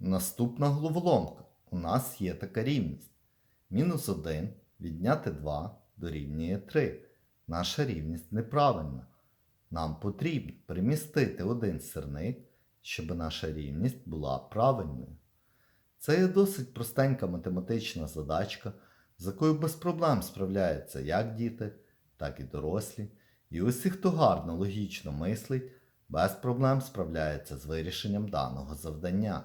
Наступна головоломка. У нас є така рівність. Мінус 1 відняти 2 дорівнює 3. Наша рівність неправильна. Нам потрібно перемістити один сирник, щоб наша рівність була правильною. Це є досить простенька математична задачка, з якою без проблем справляються як діти, так і дорослі. І усі, хто гарно логічно мислить, без проблем справляється з вирішенням даного завдання.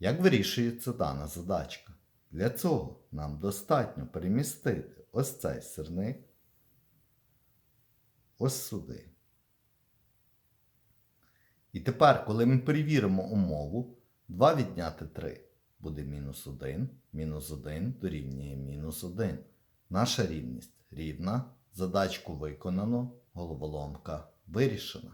Як вирішується дана задачка? Для цього нам достатньо перемістити ось цей сирник ось сюди. І тепер, коли ми перевіримо умову, 2 відняти 3 буде мінус 1, мінус 1 дорівнює мінус 1. Наша рівність рівна, задачку виконано, головоломка вирішена.